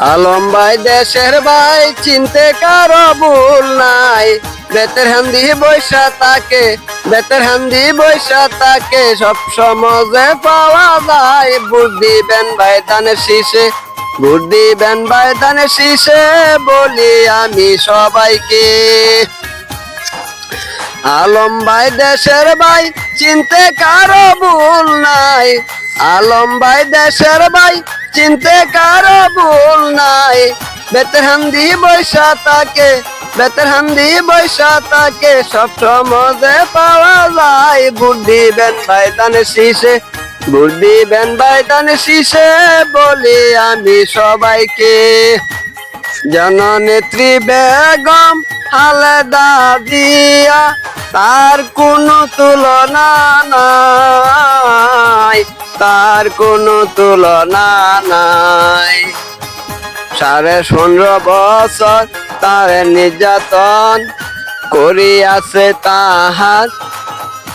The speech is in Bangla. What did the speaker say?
আলম ভাই দেশের ভাই, চিনতে কারও ভুল নাই। বেতের হান্দি বৈশা তাকে, বেতের হান্দি বৈশা তাকে। সব সমাজে পাওয়া যায় বুদ্ধি দিবেন ভাই দানের শীষে। ভোট দিবেন ভাই দানের শীষে বলি আমি সবাইকে। আলম ভাই দেশের ভাই, চিনতে কারও ভুল নাই। আলম ভাই দেশের ভাই, চিনতে কারও ভুল নাই। বেতের হান্দি বৈশা তাকে, বেতের হান্দি বৈশা তাকে, সব সমাজে পাওয়া যায়। বুদ্ধি বেন ভাই দানে শীষে বুদ্ধি বেন ভাই দানে শীষে বলি আমি সবাইকে। জননেত্রী বেগম খালেদা দিয়া তার কোনো তুলনা নাই, তার কোনো তুলনা নাই। সাড়ে পনেরো বছর তার নির্যাতন করিয়াছে তাহার